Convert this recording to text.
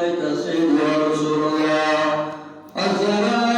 اللهم رب